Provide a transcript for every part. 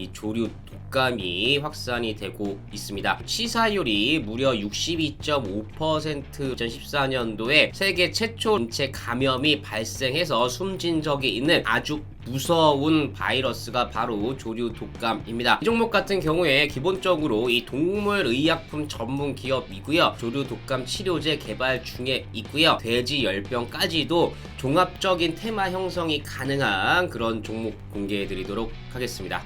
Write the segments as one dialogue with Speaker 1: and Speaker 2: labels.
Speaker 1: 이 조류 독감이 확산이 되고 있습니다. 치사율이 무려 62.5% 2014년도에 세계 최초 인체 감염이 발생해서 숨진 적이 있는 아주 무서운 바이러스가 바로 조류 독감입니다. 이 종목 같은 경우에 기본적으로 이 동물 의약품 전문 기업이고요. 조류 독감 치료제 개발 중에 있고요. 돼지 열병까지도 종합적인 테마 형성이 가능한 그런 종목 공개해 드리도록 하겠습니다.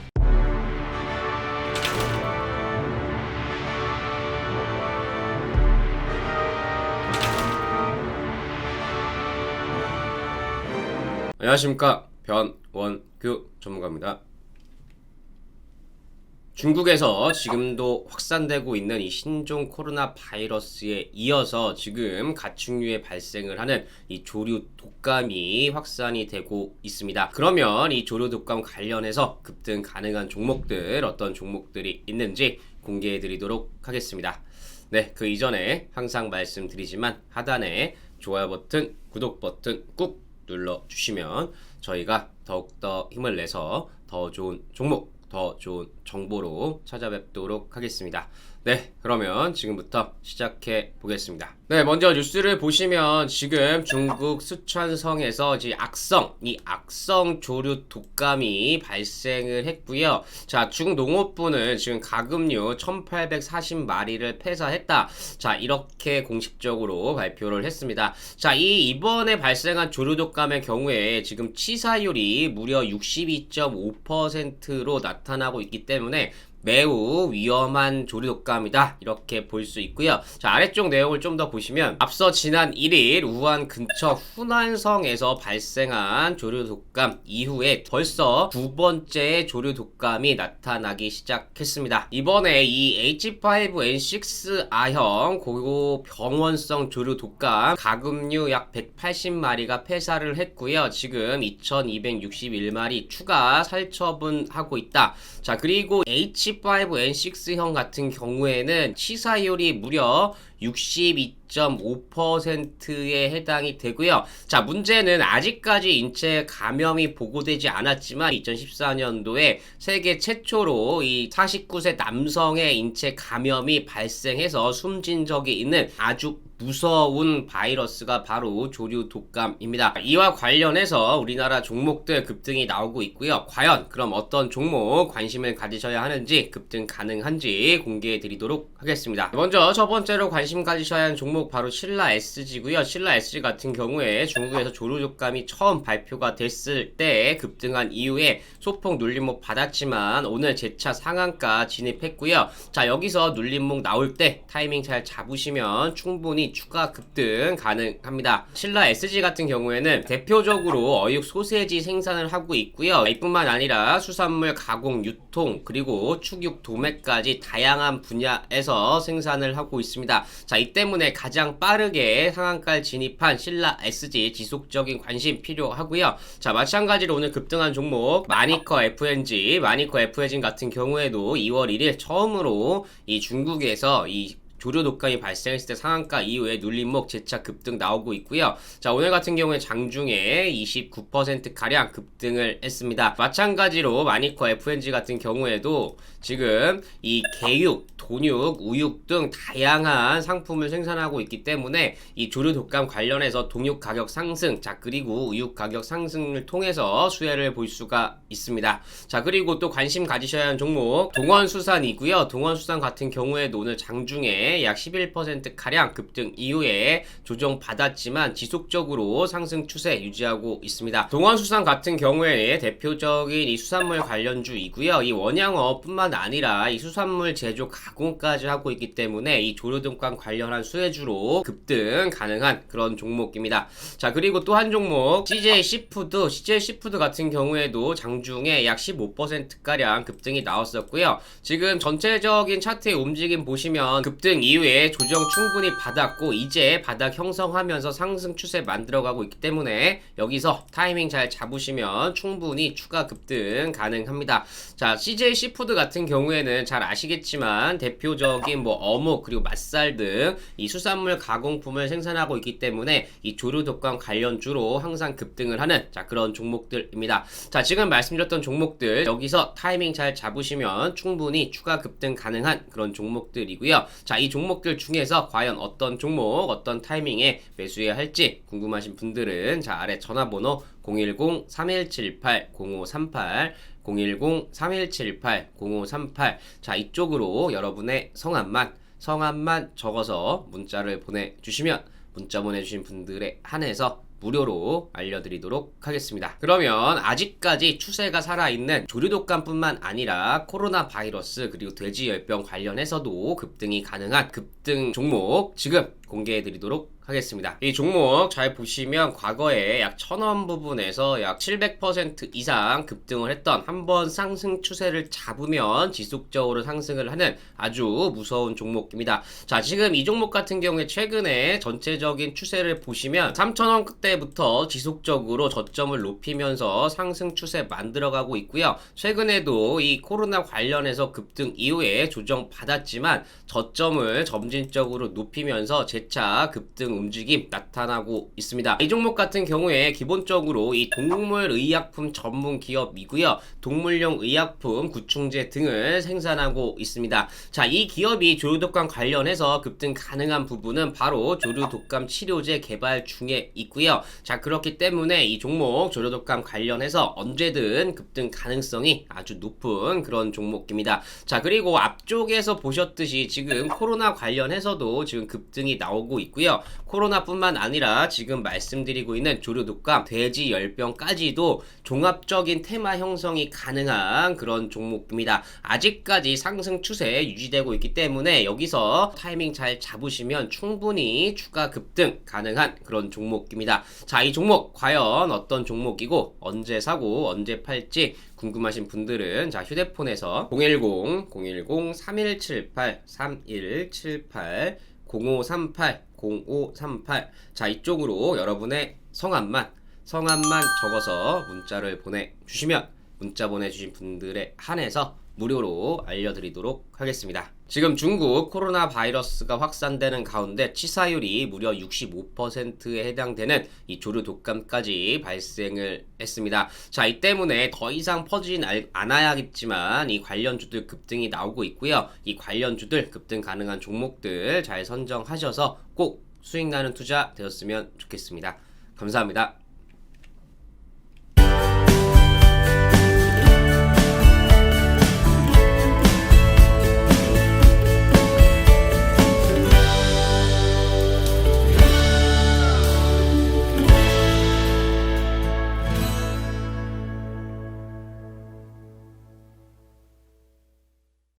Speaker 1: 안녕하십니까 변원규 전문가입니다. 중국에서 지금도 확산되고 있는 이 신종 코로나 바이러스에 이어서 지금 가축류에 발생을 하는 이 조류 독감이 확산이 되고 있습니다. 그러면 이 조류 독감 관련해서 급등 가능한 종목들 어떤 종목들이 있는지 공개해 드리도록 하겠습니다. 네, 그 이전에 항상 말씀드리지만 하단에 좋아요 버튼, 구독 버튼 꾹 눌러 주시면 저희가 더욱더 힘을 내서 더 좋은 종목, 더 좋은 정보로 찾아뵙도록 하겠습니다. 네, 그러면 지금부터 시작해 보겠습니다. 네, 먼저 뉴스를 보시면 지금 중국 쓰촨성에서 이제 악성, 이 악성 조류 독감이 발생을 했고요. 자, 중농업부는 지금 가금류 1840마리를 폐사했다. 자, 이렇게 공식적으로 발표를 했습니다. 자, 이 이번에 발생한 조류 독감의 경우에 지금 치사율이 무려 62.5%로 나타 나고 있기 때문에 매우 위험한 조류독감이다. 이렇게 볼 수 있고요. 자 아래쪽 내용을 좀 더 보시면 앞서 지난 1일 우한 근처 후난성에서 발생한 조류독감 이후에 벌써 두 번째 조류독감이 나타나기 시작했습니다. 이번에 이 H5N6 아형 고병원성 조류독감 가금류 약 180마리가 폐사를 했고요. 지금 2261마리 추가 살처분하고 있다. 자 그리고 H5N6형 같은 경우에는 치사율이 무려 62.5%에 해당이 되고요. 자, 문제는 아직까지 인체 감염이 보고되지 않았지만 2014년도에 세계 최초로 이 49세 남성의 인체 감염이 발생해서 숨진 적이 있는 아주 무서운 바이러스가 바로 조류 독감입니다. 이와 관련해서 우리나라 종목들 급등이 나오고 있고요. 과연 그럼 어떤 종목 관심을 가지셔야 하는지 급등 가능한지 공개해 드리도록 하겠습니다. 먼저 첫 번째로 관심 가지셔야 하는 종목 바로 신라 SG고요. 신라 SG 같은 경우에 중국에서 조류 독감이 처음 발표가 됐을 때 급등한 이후에 소폭 눌림목 받았지만 오늘 재차 상한가 진입했고요. 자 여기서 눌림목 나올 때 타이밍 잘 잡으시면 충분히 추가 급등 가능합니다. 신라 SG 같은 경우에는 대표적으로 어육 소세지 생산을 하고 있고요. 이뿐만 아니라 수산물 가공 유통 그리고 축육 도매까지 다양한 분야에서 생산을 하고 있습니다. 자, 이 때문에 가장 빠르게 상한가를 진입한 신라 SG 지속적인 관심 필요하고요. 자, 마찬가지로 오늘 급등한 종목 마니커 FNG, 마니커 FNG 같은 경우에도 2월 1일 처음으로 이 중국에서 이 조류 독감이 발생했을 때 상한가 이후에 눌림목 재차 급등 나오고 있고요. 자 오늘 같은 경우에 장중에 29%가량 급등을 했습니다. 마찬가지로 마니커 FNG 같은 경우에도 지금 이 개육, 돈육, 우육 등 다양한 상품을 생산하고 있기 때문에 이 조류 독감 관련해서 동육 가격 상승, 자 그리고 우육 가격 상승을 통해서 수혜를 볼 수가 있습니다. 자 그리고 또 관심 가지셔야 하는 종목 동원수산이고요. 동원수산 같은 경우에도 오늘 장중에 약 11%가량 급등 이후에 조정받았지만 지속적으로 상승 추세 유지하고 있습니다. 동원수산 같은 경우에 대표적인 이 수산물 관련주이고요. 이 원양어뿐만 아니라 이 수산물 제조 가공까지 하고 있기 때문에 이 조류등관 관련한 수혜주로 급등 가능한 그런 종목입니다. 자 그리고 또 한 종목 CJ 시푸드, CJ 시푸드 같은 경우에도 장중에 약 15%가량 급등이 나왔었고요. 지금 전체적인 차트의 움직임 보시면 급등 급등 이후에 조정 충분히 받았고 이제 바닥 형성하면서 상승 추세 만들어가고 있기 때문에 여기서 타이밍 잘 잡으시면 충분히 추가 급등 가능합니다. 자, CJ 시푸드 같은 경우에는 잘 아시겠지만 대표적인 뭐 어묵 그리고 맛살 등 이 수산물 가공품을 생산하고 있기 때문에 이 조류 독감 관련주로 항상 급등을 하는 자 그런 종목들입니다. 자, 지금 말씀드렸던 종목들 여기서 타이밍 잘 잡으시면 충분히 추가 급등 가능한 그런 종목들이고요. 자, 이 종목들 중에서 과연 어떤 종목, 어떤 타이밍에 매수해야 할지 궁금하신 분들은 자, 아래 전화번호 010-3178-0538 010-3178-0538 자, 이쪽으로 여러분의 성함만 성함만 적어서 문자를 보내주시면 문자 보내주신 분들에 한해서 무료로 알려드리도록 하겠습니다. 그러면 아직까지 추세가 살아있는 조류독감뿐만 아니라 코로나 바이러스 그리고 돼지열병 관련해서도 급등이 가능한 급등 종목 지금 공개해 드리도록 하겠습니다. 이 종목 잘 보시면 과거에 약 1000원 부분에서 약 700% 이상 급등을 했던 한 번 상승 추세를 잡으면 지속적으로 상승을 하는 아주 무서운 종목입니다. 자, 지금 이 종목 같은 경우에 최근에 전체적인 추세를 보시면 3000원 그때부터 지속적으로 저점을 높이면서 상승 추세 만들어가고 있고요. 최근에도 이 코로나 관련해서 급등 이후에 조정 받았지만 저점을 점진적으로 높이면서 재차 급등 움직임 나타나고 있습니다. 이 종목 같은 경우에 기본적으로 이 동물 의약품 전문 기업이고요. 동물용 의약품, 구충제 등을 생산하고 있습니다. 자, 이 기업이 조류독감 관련해서 급등 가능한 부분은 바로 조류독감 치료제 개발 중에 있고요. 자, 그렇기 때문에 이 종목 조류독감 관련해서 언제든 급등 가능성이 아주 높은 그런 종목입니다. 자, 그리고 앞쪽에서 보셨듯이 지금 코로나 관련해서도 지금 급등이 나오고 있고요. 코로나뿐만 아니라 지금 말씀드리고 있는 조류 독감, 돼지 열병까지도 종합적인 테마 형성이 가능한 그런 종목입니다. 아직까지 상승 추세 유지되고 있기 때문에 여기서 타이밍 잘 잡으시면 충분히 추가 급등 가능한 그런 종목입니다. 자, 이 종목 과연 어떤 종목이고 언제 사고 언제 팔지 궁금하신 분들은 자 휴대폰에서 010 010 3178 3178 0538 0538 자 이쪽으로 여러분의 성함만 성함만 적어서 문자를 보내주시면 문자 보내주신 분들에 한해서 무료로 알려드리도록 하겠습니다. 지금 중국 코로나 바이러스가 확산되는 가운데 치사율이 무려 65%에 해당되는 이 조류 독감까지 발생을 했습니다. 자, 이 때문에 더 이상 퍼지진 알- 않아야겠지만 이 관련주들 급등이 나오고 있고요. 이 관련주들 급등 가능한 종목들 잘 선정하셔서 꼭 수익 나는 투자 되었으면 좋겠습니다. 감사합니다.